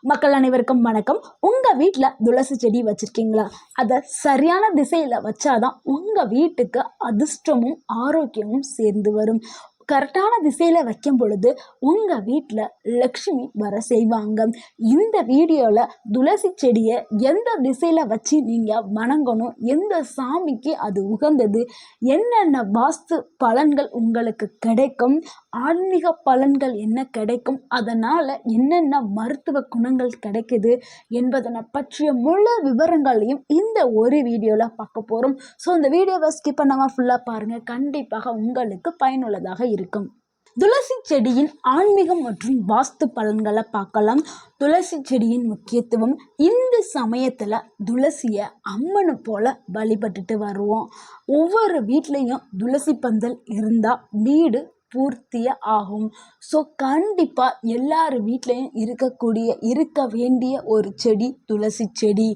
மக்கள் அனைவருக்கும் வணக்கம். உங்கள் வீட்டில் துளசி செடி வச்சுருக்கீங்களா? அதை சரியான திசையில் வச்சாதான் உங்கள் வீட்டுக்கு அதிர்ஷ்டமும் ஆரோக்கியமும் சேர்ந்து வரும். கரெக்டான திசையில் வைக்கும் பொழுது உங்கள் வீட்டில் லக்ஷ்மி வர செய்வாங்க. இந்த வீடியோவில் துளசி செடியை எந்த திசையில் வச்சு நீங்கள் வணங்கணும்? எந்த சாமிக்கு அது உகந்தது? என்னென்ன வாஸ்து பலன்கள் உங்களுக்கு கிடைக்கும்? ஆன்மீக பலன்கள் என்ன கிடைக்கும்? அதனால் என்னென்ன மருத்துவ குணங்கள் கிடைக்குது என்பதனை பற்றிய முழு விவரங்களையும் இந்த ஒரு வீடியோவில் பார்க்க போகிறோம் ஸோ இந்த வீடியோவை ஸ்கிப் பண்ணாமல் ஃபுல்லாக பாருங்கள் கண்டிப்பாக உங்களுக்கு பயனுள்ளதாக இருக்கும். துளசி செடியின் ஆன்மீகம் மற்றும் வாஸ்து பலன்களை பார்க்கலாம். துளசி செடியின் முக்கியத்துவம் இந்த சமயத்தில் துளசியை அம்மனை போல வழிபட்டுட்டு வருவோம். ஒவ்வொரு வீட்லேயும் துளசி பந்தல் இருந்தால் வீடு பூர்த்தியே ஆகும். ஸோ கண்டிப்பாக எல்லார் வீட்லேயும் இருக்கக்கூடிய இருக்க வேண்டிய ஒரு செடி துளசி செடி.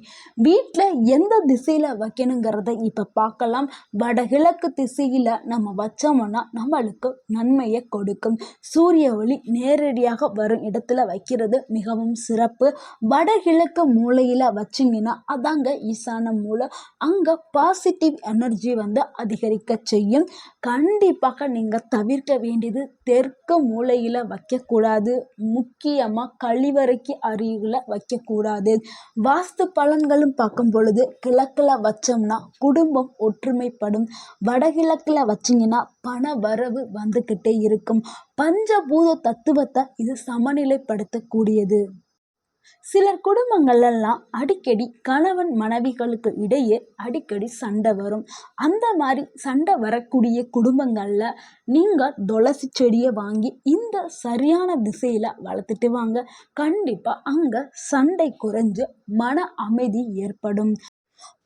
வீட்டில் எந்த திசையில் வைக்கணுங்கிறத இப்போ பார்க்கலாம். வடகிழக்கு திசையில் நம்ம வச்சோம்னா நம்மளுக்கு நன்மையை கொடுக்கும். சூரிய ஒளி நேரடியாக வரும் இடத்துல வைக்கிறது மிகவும் சிறப்பு. வடகிழக்கு மூலையில் வச்சிங்கன்னா அதாங்க ஈசான மூலை அங்கே பாசிட்டிவ் எனர்ஜி வந்து அதிகரிக்க செய்யும். கண்டிப்பாக நீங்கள் தவிர்க்க வேண்டியது தெற்கு மூலையில் வைக்கக்கூடாது. முக்கியமாக கழிவறைக்கு அருகில் வைக்கக்கூடாது. வாஸ்து பலன்களும் பார்க்கும் பொழுது கிழக்கில் வச்சோம்னா குடும்பம் ஒற்றுமைப்படும். வடகிழக்கில் வச்சிங்கன்னா பண வரவு வந்துக்கிட்டே இருக்கும். பஞ்சபூத தத்துவத்தை இது சமநிலைப்படுத்தக்கூடியது. சிலர் குடும்பங்கள்லாம் அடிக்கடி கணவன் மனைவிகளுக்கு இடையே அடிக்கடி சண்டை வரும். அந்த மாதிரி சண்டை வரக்கூடிய குடும்பங்களில் நீங்கள் துளசி செடியை வாங்கி இந்த சரியான திசையில் வளர்த்துட்டு வாங்க. கண்டிப்பாக அங்கே சண்டை குறைஞ்சு மன அமைதி ஏற்படும்.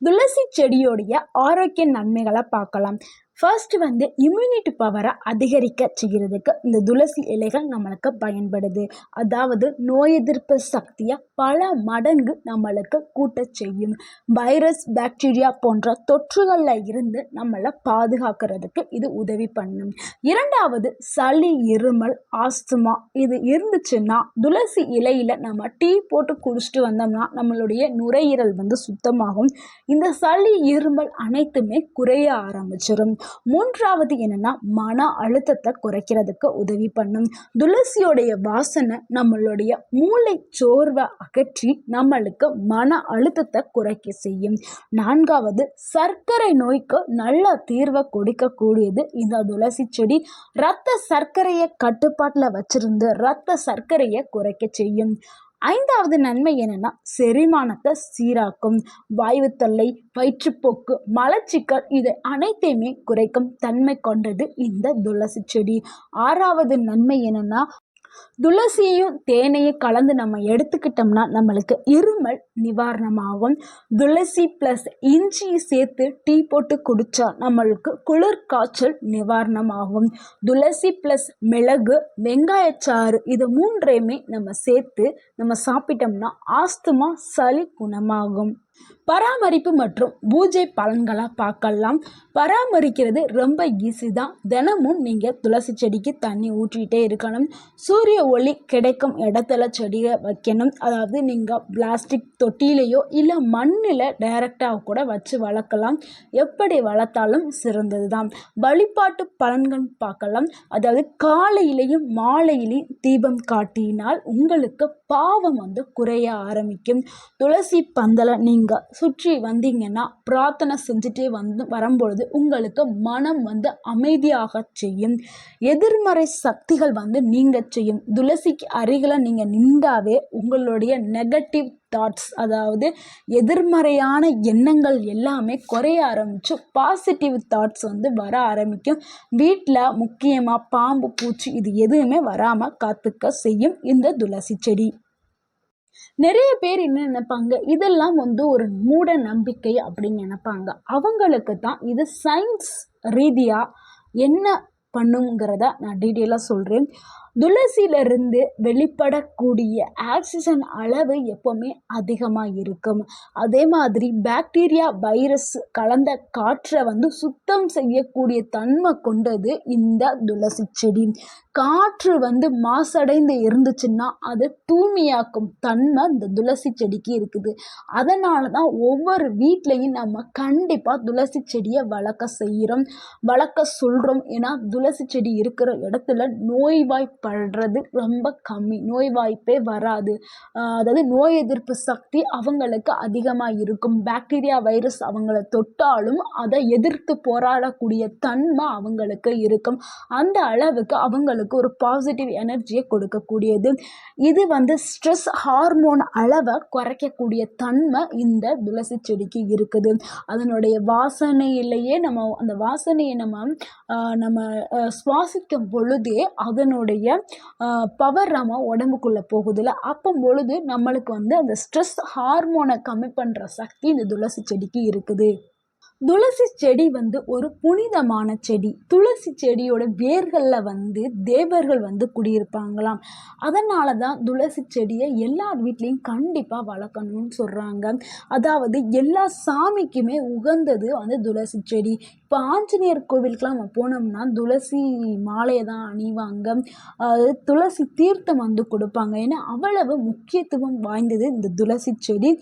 துளசி செடியோடைய ஆரோக்கிய நன்மைகளை பார்க்கலாம். ஃபர்ஸ்ட் வந்து இம்யூனிட்டி பவரை அதிகரிக்க செய்கிறதுக்கு இந்த துளசி இலைகள் நம்மளுக்கு பயன்படுது. அதாவது நோய் எதிர்ப்பு சக்தியை பல மடங்கு நம்மளுக்கு கூட்ட செய்யும். வைரஸ் பாக்டீரியா போன்ற தொற்றுகளில் இருந்து நம்மளை பாதுகாக்கிறதுக்கு இது உதவி பண்ணும். இரண்டாவது சளி இருமல் ஆஸ்துமா இது இருந்துச்சுன்னா துளசி இலையில் நம்ம டீ போட்டு குடிச்சிட்டு வந்தோம்னா நம்மளுடைய நுரையீரல் வந்து சுத்தமாகும். இந்த சளி இருமல் அனைத்துமே குறைய ஆரம்பிச்சிடும் மூன்றாவது என்னன்னா மன அழுத்தத்தை குறைக்கிறதுக்கு உதவி பண்ணும். துளசியோடைய வாசனை நம்மளுடைய மூளை சோர்வை அகற்றி நம்மளுக்கு மன அழுத்தத்தை குறைக்க செய்யும். நான்காவது சர்க்கரை நோய்க்கு நல்ல தீர்வை கொடுக்கக்கூடியது இந்த துளசி செடி. ரத்த சர்க்கரையை கட்டுப்பாட்டில் வச்சிருந்து ரத்த சர்க்கரையை குறைக்க செய்யும். ஐந்தாவது நன்மை என்னன்னா செரிமானத்தை சீராக்கும். வாயு தொல்லை வயிற்றுப்போக்கு மலச்சிக்கல் இது அனைத்தையுமே குறைக்கும் தன்மை கொண்டது இந்த துளசி செடி ஆறாவது நன்மை என்னன்னா துளசியையும் தேனையும் கலந்து நம்ம எடுத்துக்கிட்டோம்னா நம்மளுக்கு இருமல் நிவாரணமாகும். துளசி ப்ளஸ் இஞ்சி சேர்த்து டீ போட்டு குடித்தா நம்மளுக்கு குளிர் காய்ச்சல் நிவாரணமாகும். துளசி ப்ளஸ் மிளகு வெங்காயச்சாறு இது மூன்றையுமே நம்ம சேர்த்து நம்ம சாப்பிட்டோம்னா ஆஸ்துமா சளி குணமாகும். பராமரிப்பு மற்றும் பூஜை பலன்களை பார்க்கலாம். பராமரிக்கிறது ரொம்ப ஈஸி தான். தினமும் நீங்கள் துளசி செடிக்கு தண்ணி ஊற்றிக்கிட்டே இருக்கணும். சூரிய ஒளி கிடைக்கும் இடத்துல செடியை வைக்கணும். அதாவது நீங்கள் பிளாஸ்டிக் தொட்டியிலையோ இல்லை மண்ணில் டைரெக்டாக கூட வச்சு வளர்க்கலாம். எப்படி வளர்த்தாலும் சிறந்தது தான். வழிபாட்டு பலன்கள் பார்க்கலாம். அதாவது காலையிலையும் மாலையிலையும் தீபம் காட்டினால் உங்களுக்கு பாவம் வந்து குறைய ஆரம்பிக்கும். துளசி பந்தலை நீங்கள் சுற்றி வந்தீங்கன்னா பிரார்த்தனை செஞ்சுட்டே வந்து வரும்பொழுது உங்களுக்கு மனம் வந்து அமைதியாக செய்யும். எதிர்மறை சக்திகள் வந்து நீங்கள் செய்யும். துளசிக்கு அருகில் நீங்கள் நின்றாவே உங்களுடைய நெகட்டிவ் தாட்ஸ் அதாவது எதிர்மறையான எண்ணங்கள் எல்லாமே குறைய ஆரம்பிச்சு பாசிட்டிவ் தாட்ஸ் வந்து வர ஆரம்பிக்கும். வீட்டில் முக்கியமாக பாம்பு பூச்சி இது எதுவுமே வராமல் காத்துக்க செய்யும் இந்த துளசி செடி. நிறைய பேர் என்ன நினைப்பாங்க? இதெல்லாம் வந்து ஒரு மூட நம்பிக்கை அப்படின்னு நினைப்பாங்க. அவங்களுக்கு தான் இது சயின்ஸ் ரீதியாக என்ன பண்ணுங்கிறத நான் டீட்டெயிலாக சொல்கிறேன் துளசியிலிருந்து வெளிப்படக்கூடிய ஆக்சிஜன் அளவு எப்போவுமே அதிகமாக இருக்கும் அதே மாதிரி பாக்டீரியா வைரஸ் கலந்த காற்றை வந்து சுத்தம் செய்யக்கூடிய தன்மை கொண்டது இந்த துளசி செடி. காற்று வந்து மாசடைந்து இருந்துச்சுன்னா அதை தூய்மையாக்கும் தன்மை இந்த துளசி செடிக்கு இருக்குது. அதனால தான் ஒவ்வொரு வீட்லேயும் நம்ம கண்டிப்பாக துளசி செடியை வளர்க்க செய்கிறோம் வளர்க்க சொல்கிறோம் ஏன்னா துளசி செடி இருக்கிற இடத்துல படுறது ரொம்ப கம்மி. நோய் வாய்ப்பே வராது அதாவது நோய் எதிர்ப்பு சக்தி அவங்களுக்கு அதிகமாக இருக்கும். பாக்டீரியா வைரஸ் அவங்கள தொட்டாலும் அதை எதிர்த்து போராடக்கூடிய தன்மை அவங்களுக்கு இருக்கும். அந்த அளவுக்கு அவங்களுக்கு ஒரு பாசிட்டிவ் எனர்ஜியை கொடுக்கக்கூடியது. இது வந்து ஸ்ட்ரெஸ் ஹார்மோன் அளவை குறைக்கக்கூடிய தன்மை இந்த துளசி செடிக்கு இருக்குது. அதனுடைய வாசனையிலேயே நம்ம அந்த வாசனையை நம்ம நம்ம சுவாசிக்கும் பொழுதே அதனுடைய பவர் நம்ம உடம்புக்குள்ளே போகுதுல்ல அப்போ பொழுது நம்மளுக்கு வந்து அந்த ஸ்ட்ரெஸ் ஹார்மோனை கம்மி பண்ணுற சக்தி இந்த துளசி செடிக்கு இருக்குது. துளசி செடி வந்து ஒரு புனிதமான செடி. துளசி செடியோட வேர்களில் வந்து தேவர்கள் வந்து குடியிருப்பாங்களாம். அதனால தான் துளசி செடியை எல்லார் வீட்லேயும் கண்டிப்பாக வளர்க்கணும்னு சொல்கிறாங்க அதாவது எல்லா சாமிக்குமே உகந்தது வந்து துளசி செடி. இப்போ ஆஞ்சநேயர் கோவிலுக்கெலாம் நம்ம போனோம்னா துளசி மாலையை தான் அணிவாங்க துளசி தீர்த்தம் வந்து கொடுப்பாங்க. ஏன்னா அவ்வளவு முக்கியத்துவம் வாய்ந்தது இந்த துளசி செடி.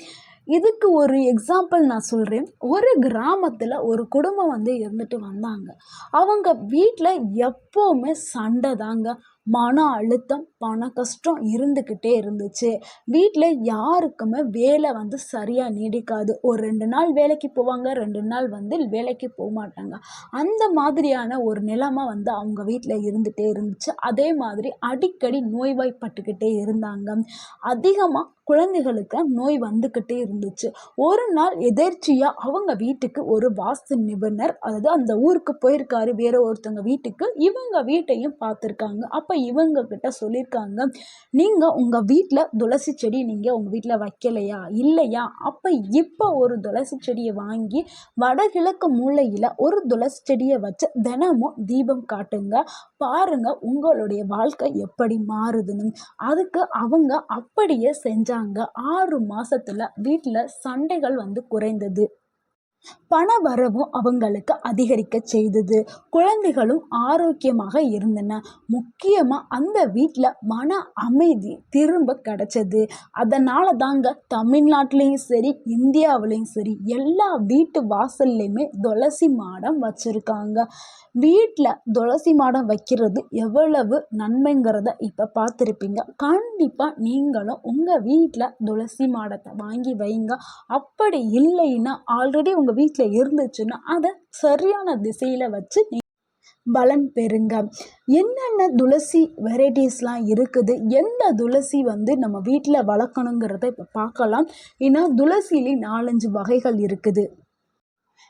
இதுக்கு ஒரு எக்ஸாம்பிள் நான் சொல்கிறேன் ஒரு கிராமத்தில் ஒரு குடும்பம் வந்து இருந்துட்டு வந்தாங்க. அவங்க வீட்டில் எப்போவுமே சண்டை தாங்க. மன அழுத்தம் பண கஷ்டம் இருந்துக்கிட்டே இருந்துச்சு. வீட்டில் யாருக்குமே வேலை வந்து சரியாக நீடிக்காது. ஒரு ரெண்டு நாள் வேலைக்கு போவாங்க ரெண்டு நாள் வந்து வேலைக்கு போக மாட்டாங்க. அந்த மாதிரியான ஒரு நிலைமை வந்து அவங்க வீட்டில் இருந்துகிட்டே இருந்துச்சு. அதே மாதிரி அடிக்கடி நோய்வாய்ப்பட்டுக்கிட்டே இருந்தாங்க. அதிகமாக குழந்தைகளுக்கு நோய் வந்துக்கிட்டே இருந்துச்சு. ஒரு நாள் எதேர்ச்சியாக அவங்க வீட்டுக்கு ஒரு வாஸ்து நிபுணர் அதாவது அந்த ஊருக்கு போயிருக்காரு வேற ஒருத்தவங்க வீட்டுக்கு இவங்க வீட்டையும் பார்த்துருக்காங்க. அப்போ இவங்க கிட்ட சொல்லியிருக்காங்க நீங்கள் உங்கள் வீட்டில் துளசி செடி நீங்கள் உங்கள் வீட்டில் வைக்கலையா? இல்லையா? அப்போ இப்போ ஒரு துளசி செடியை வாங்கி வடகிழக்கு மூலையில் ஒரு துளசி செடியை வச்சு தினமும் தீபம் காட்டுங்க. பாருங்க உங்களுடைய வாழ்க்கை எப்படி மாறுதுன்னு. அதுக்கு அவங்க அப்படியே செஞ்சாங்க. செஞ்சாங்க ஆறு மாசத்துல வீட்டில் சண்டைகள் வந்து குறைந்தது. பண வரவும் அவங்களுக்கு அதிகரிக்க செய்தது. குழந்தைகளும் ஆரோக்கியமாக இருந்தன. முக்கியமாக அந்த வீட்டில் மன அமைதி திரும்ப கிடைச்சது. அதனால தாங்க தமிழ்நாட்டிலையும் சரி இந்தியாவிலையும் சரி எல்லா வீட்டு வாசல்லையுமே துளசி மாடம் வச்சுருக்காங்க. வீட்டில் துளசி மாடம் வைக்கிறது எவ்வளவு நன்மைங்கிறத இப்போ பார்த்துருப்பீங்க. கண்டிப்பாக நீங்களும் உங்கள் வீட்டில் துளசி மாடத்தை வாங்கி வைங்க. அப்படி இல்லைன்னா ஆல்ரெடி உங்கள் வீட்டில் இருந்துச்சுன்னா அதை சரியான திசையில் வச்சு நீ பலன் பெறுங்க. என்னென்ன துளசி வெரைட்டிஸ்லாம் இருக்குது? எந்த துளசி வந்து நம்ம வீட்டில் வளர்க்கணுங்கிறத இப்போ பார்க்கலாம். ஏன்னா துளசியிலே நாலஞ்சு வகைகள் இருக்குது.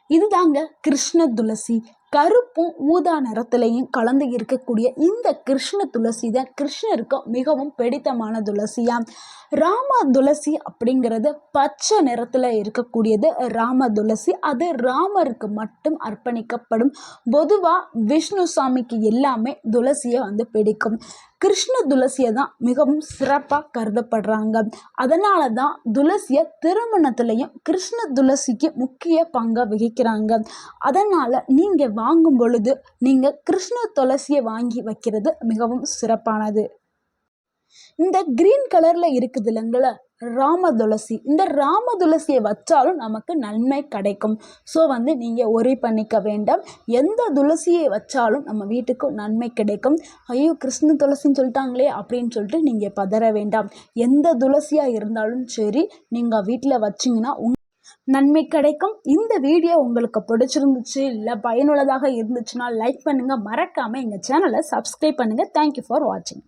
இதுதாங்க கிருஷ்ண துளசி. கருப்பும் ஊதா நிறத்துலையும் கலந்து இருக்கக்கூடிய இந்த கிருஷ்ண துளசி தான். கிருஷ்ணருக்கு மிகவும் பிடித்தமான துளசியா? ராம துளசி அப்படிங்கிறது பச்சை நிறத்தில் இருக்கக்கூடியது ராம துளசி. அது ராமருக்கு மட்டும் அர்ப்பணிக்கப்படும். பொதுவாக விஷ்ணு சாமிக்கு எல்லாமே துளசியை வந்து பிடிக்கும். கிருஷ்ண துளசியை தான் மிகவும் சிறப்பாக கருதப்படுறாங்க. அதனால தான் துளசியை திருமணத்துலேயும் கிருஷ்ண துளசிக்கு முக்கிய பங்கை வகிக்கிறாங்க. அதனால் நீங்கள் வாங்கும் பொழுது நீங்கள் கிருஷ்ண துளசியை வாங்கி வைக்கிறது மிகவும் சிறப்பானது. இந்த கிரீன் கலரில் இருக்குது இல்லைங்களா? ராம துளசி. இந்த ராம துளசியை வச்சாலும் நமக்கு நன்மை கிடைக்கும். ஸோ வந்து நீங்கள் ஒரே பண்ணிக்க வேண்டாம். எந்த துளசியை வச்சாலும் நம்ம வீட்டுக்கு நன்மை கிடைக்கும். ஐயோ கிருஷ்ண துளசின்னு சொல்லிட்டாங்களே அப்படின்னு சொல்லிட்டு நீங்கள் பதற வேண்டாம். எந்த துளசியாக இருந்தாலும் சரி நீங்கள் வீட்டில் வச்சிங்கன்னா உங் நன்மை கிடைக்கும். இந்த வீடியோ உங்களுக்கு பிடிச்சிருந்துச்சு இல்லை பயனுள்ளதாக இருந்துச்சுன்னா லைக் பண்ணுங்கள் மறக்காமல் எங்கள் சேனலை சப்ஸ்கிரைப் பண்ணுங்கள் தேங்க்யூ ஃபார் வாட்சிங்